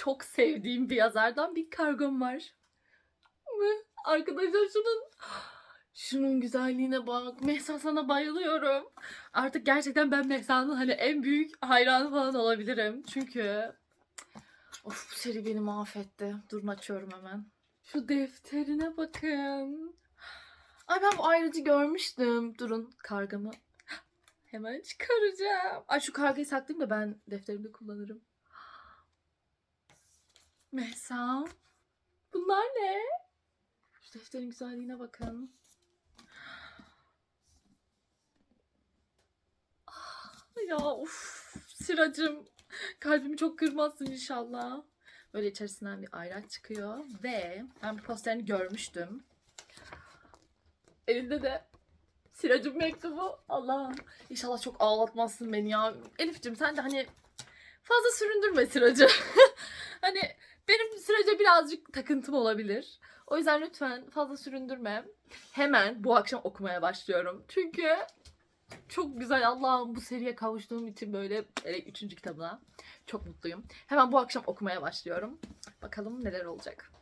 çok sevdiğim bir yazardan bir kargom var. Arkadaşlar şunun şunun güzelliğine bak. Mehsa sana bayılıyorum. Artık gerçekten ben Mehsa'nın hani en büyük hayranı falan olabilirim. Çünkü of bu seri beni mahvetti. Durun açıyorum hemen. Şu defterine bakın. Ay ben bu ayrıcı görmüştüm. Durun kargamı hemen çıkaracağım. Ay şu kargayı saklayayım da ben defterimde kullanırım. Mehsa. Bunlar ne? Şu defterin güzelliğine bakın. Ah, Ya uf Sıracım. Kalbimi çok kırmazsın inşallah. Böyle içerisinden bir ayraç çıkıyor. Ve ben bu posterini görmüştüm. Elinde de Sıracım mektubu. Allah. İnşallah çok ağlatmazsın beni ya. Elif'cim sen de hani fazla süründürme Sıracı. hani birazcık takıntım olabilir. O yüzden lütfen fazla süründürme. Hemen bu akşam okumaya başlıyorum. Çünkü çok güzel Allah'ım bu seriye kavuştuğum için böyle evet, üçüncü kitabına çok mutluyum. Hemen bu akşam okumaya başlıyorum. Bakalım neler olacak.